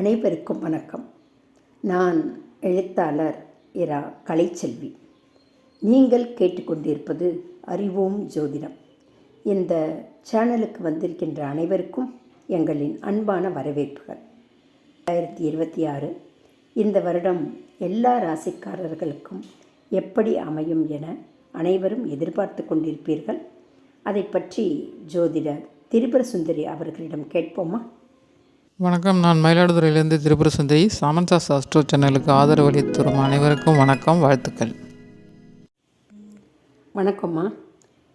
அனைவருக்கும் வணக்கம். நான் எழுத்தாளர் இரா கலைச்செல்வி. நீங்கள் கேட்டுக்கொண்டிருப்பது அறிவோம் ஜோதிடம். இந்த சேனலுக்கு வந்திருக்கின்ற அனைவருக்கும் எங்களின் அன்பான வரவேற்புகள். ரெண்டாயிரத்தி இருபத்தி ஆறு இந்த வருடம் எல்லா ராசிக்காரர்களுக்கும் எப்படி அமையும் என அனைவரும் எதிர்பார்த்து கொண்டிருப்பீர்கள். அதை பற்றி ஜோதிடர் திரிபுர சுந்தரி அவர்களிடம் கேட்போமா? வணக்கம். நான் மயிலாடுதுறையிலேருந்து திரிபுர சுந்தரி சாமன்சா சாஸ்ட்ரோ சேனலுக்கு ஆதரவு அளித்து வரும் அனைவருக்கும் வணக்கம் வாழ்த்துக்கள். வணக்கம்மா.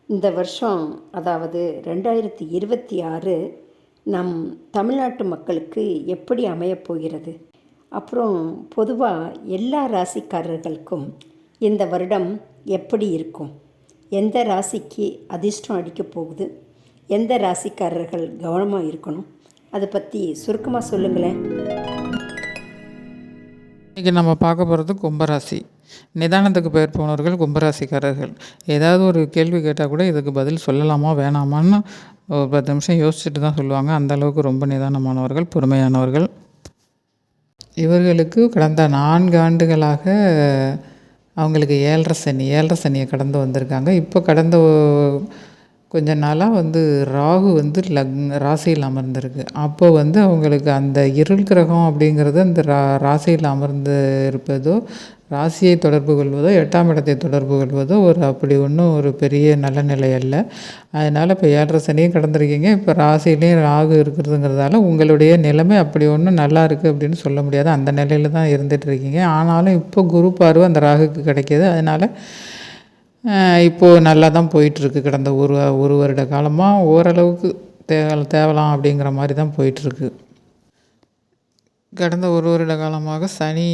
இந்த வருஷம் அதாவது ரெண்டாயிரத்தி இருபத்தி ஆறு நம் தமிழ்நாட்டு மக்களுக்கு எப்படி அமையப் போகிறது? அப்புறம் பொதுவாக எல்லா ராசிக்காரர்களுக்கும் இந்த வருடம் எப்படி இருக்கும்? எந்த ராசிக்கு அதிர்ஷ்டம் அடிக்கப் போகுது? எந்த ராசிக்காரர்கள் கவனமாக இருக்கணும்? அதை பற்றி சுருக்கமாக சொல்லுங்களேன். இன்றைக்கி நம்ம பார்க்க போகிறது கும்பராசி. நிதானத்துக்கு பெயர் போனவர்கள் கும்பராசிக்காரர்கள். ஏதாவது ஒரு கேள்வி கேட்டால் கூட இதுக்கு பதில் சொல்லலாமா வேணாமான்னு ஒரு பத்து நிமிஷம் யோசிச்சுட்டு தான் சொல்லுவாங்க. அந்த அளவுக்கு ரொம்ப நிதானமானவர்கள் பொறுமையானவர்கள். இவர்களுக்கு கடந்த நான்கு ஆண்டுகளாக அவங்களுக்கு ஏழரை சனி ஏழரை சனியை கடந்து வந்திருக்காங்க. இப்போ கடந்த கொஞ்ச நாளாக வந்து ராகு வந்து லக் ராசியில் அமர்ந்திருக்கு. அப்போ வந்து அவங்களுக்கு அந்த இருள் கிரகம் அப்படிங்கிறது அந்த ரா ராசியில் அமர்ந்து இருப்பதோ ராசியை தொடர்பு கொள்வதோ எட்டாம் இடத்தை தொடர்பு கொள்வதோ ஒரு அப்படி ஒன்றும் ஒரு பெரிய நல்ல நிலை அல்ல. அதனால் இப்போ ஏழரை சனியும் கடந்திருக்கீங்க. இப்போ ராசியிலையும் ராகு இருக்கிறதுங்கிறதால உங்களுடைய நிலைமை அப்படி ஒன்றும் நல்லா இருக்குது அப்படின்னு சொல்ல முடியாது. அந்த நிலையில் தான் இருந்துகிட்டு இருக்கீங்க. ஆனாலும் இப்போ குரு பார்வை அந்த ராகுக்கு கிடைக்கிது. அதனால் இப்போது நல்லா தான் போயிட்டுருக்கு. கடந்த ஒரு ஒரு வருட காலமாக ஓரளவுக்கு தேவை தேவலாம் அப்படிங்கிற மாதிரி தான் போயிட்டுருக்கு. கடந்த ஒரு வருட காலமாக சனி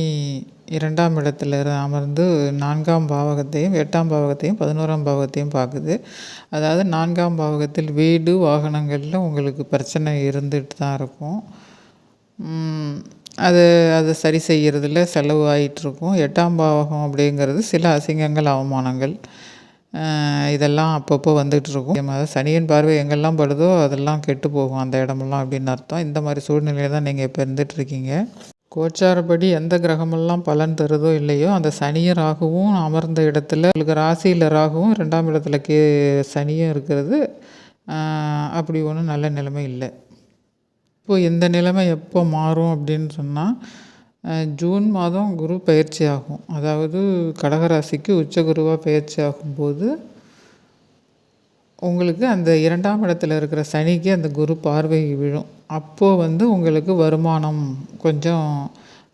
இரண்டாம் இடத்துல அமர்ந்து நான்காம் பாவகத்தையும் எட்டாம் பாவகத்தையும் பதினோராம் பாவகத்தையும் பார்க்குது. அதாவது நான்காம் பாவகத்தில் வீடு வாகனங்களில் உங்களுக்கு பிரச்சனை இருந்துட்டு தான் இருக்கும் அது அதை சரி செய்கிறதுல செலவு ஆகிட்டுருக்கும் எட்டாம் பாவகம் அப்படிங்கிறது சில அசிங்கங்கள் அவமானங்கள் இதெல்லாம் அப்பப்போ வந்துகிட்டு இருக்கும் சனியின் பார்வை எங்கெல்லாம் படுதோ அதெல்லாம் கெட்டு போகும் அந்த இடமெல்லாம் அப்படின்னு அர்த்தம். இந்த மாதிரி சூழ்நிலையில் தான் நீங்கள் இப்போ இருந்துகிட்ருக்கீங்க கோச்சாரப்படி எந்த கிரகமெல்லாம் பலன் தருதோ இல்லையோ அந்த சனியும் ராகுவும் அமர்ந்த இடத்துல உங்களுக்கு ராசியில் ராகுவும் ரெண்டாம் இடத்துல கே சனியும் இருக்கிறது. அப்படி ஒன்றும் நல்ல நிலைமை இல்லை. இப்போது இந்த நிலைமை எப்போ மாறும் அப்படின்னு சொன்னால் ஜூன் மாதம் குரு பயிற்சி ஆகும். அதாவது கடகராசிக்கு உச்ச குருவாக பயிற்சி ஆகும்போது உங்களுக்கு அந்த இரண்டாம் இடத்துல இருக்கிற சனிக்கு அந்த குரு பார்வை விழும். அப்போது வந்து உங்களுக்கு வருமானம் கொஞ்சம்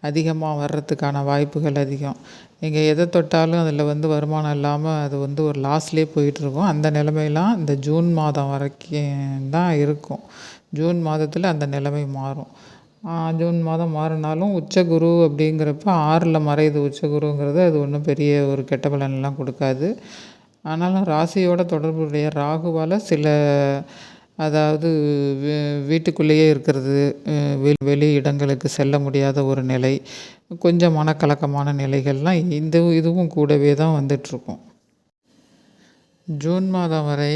அதிகமாக வர்றதுக்கான வாய்ப்புகள் அதிகம். நீங்கள் எதை தொட்டாலும் அதில் வந்து வருமானம் இல்லாமல் அது வந்து ஒரு லாஸ்லேயே போயிட்டுருக்கும் அந்த நிலைமையெல்லாம் இந்த ஜூன் மாதம் வரைக்கும் தான் இருக்கும். ஜூன் மாதத்தில் அந்த நிலைமை மாறும். ஜூன் மாதம் மாறினாலும் உச்சகுரு அப்படிங்கிறப்ப ஆறில் மறையுது உச்சகுருங்கிறது அது ஒன்றும் பெரிய ஒரு கெட்ட பலனெல்லாம் கொடுக்காது. ஆனாலும் ராசியோட தொடர்புடைய ராகுவால் சில அதாவது வீட்டுக்குள்ளேயே இருக்கிறது வெளி வெளி இடங்களுக்கு செல்ல முடியாத ஒரு நிலை கொஞ்சம் மனக்கலக்கமான நிலைகள்லாம் இந்த இதுவும் கூடவே தான் வந்துட்டுருக்கும் ஜூன் மாதம் வரை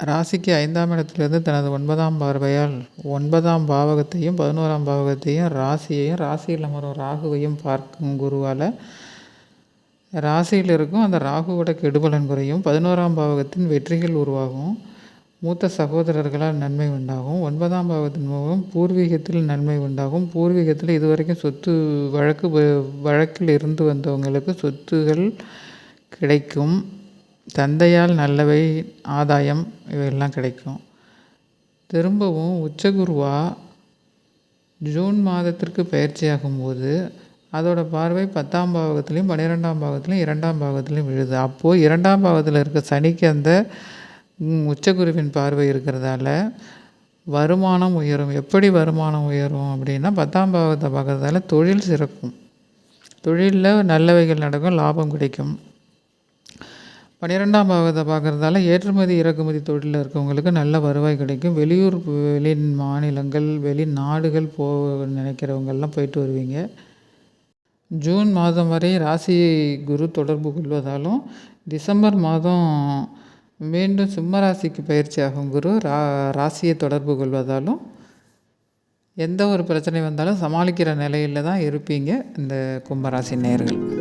ராசிக்கு ஐந்தாம் இடத்திலிருந்து தனது ஒன்பதாம் பார்வையால் ஒன்பதாம் பாவகத்தையும் பதினோராம் பாவகத்தையும் ராசியையும் ராசியில் அமரும் ராகுவையும் பார்க்கும் குருவால் ராசியில் இருக்கும் அந்த ராகுவோட கெடுபலன் குறையும். பதினோராம் பாவகத்தின் வெற்றிகள் உருவாகும். மூத்த சகோதரர்களால் நன்மை உண்டாகும். ஒன்பதாம் பாவத்தின் மூலம் பூர்வீகத்தில் நன்மை உண்டாகும். பூர்வீகத்தில் இதுவரைக்கும் சொத்து வழக்கு வ- வழக்கில் இருந்து வந்தவங்களுக்கு சொத்துகள் கிடைக்கும். தந்தையால் நல்லவை ஆதாயம் இவையெல்லாம் கிடைக்கும். திரும்பவும் உச்சகுருவா ஜூன் மாதத்திற்கு பயிற்சியாகும்போது அதோட பார்வை பத்தாம் பாவகத்துலேயும் பன்னிரெண்டாம் பாவகத்துலேயும் இரண்டாம் பாவகத்துலேயும் விழுது. அப்போது இரண்டாம் பாவத்தில் இருக்க சனிக்கு அந்த உச்சகுருவின் பார்வை இருக்கிறதால வருமானம் உயரும். எப்படி வருமானம் உயரும் அப்படின்னா பத்தாம் பாவத்தை பார்க்குறதால தொழில் சிறக்கும். தொழிலில் நல்லவைகள் நடக்கும் லாபம் கிடைக்கும். பன்னிரெண்டாம் பாவத்தை பார்க்குறதால ஏற்றுமதி இறக்குமதி தொழிலில் இருக்கவங்களுக்கு நல்ல வருவாய் கிடைக்கும். வெளியூர் வெளி மாநிலங்கள் வெளிநாடுகள் போக நினைக்கிறவங்கெல்லாம் போயிட்டு வருவீங்க. ஜூன் மாதம் வரை ராசி குரு தொடர்பு கொள்வதாலும் டிசம்பர் மாதம் மீண்டும் சிம்ம ராசிக்கு பயிற்சி ஆகும் குரு. ரா ராசியை தொடர்பு கொள்வதாலும் எந்த ஒரு பிரச்சனை வந்தாலும் சமாளிக்கிற நிலையில் தான் இருப்பீங்க இந்த கும்பராசி நேயர்கள்.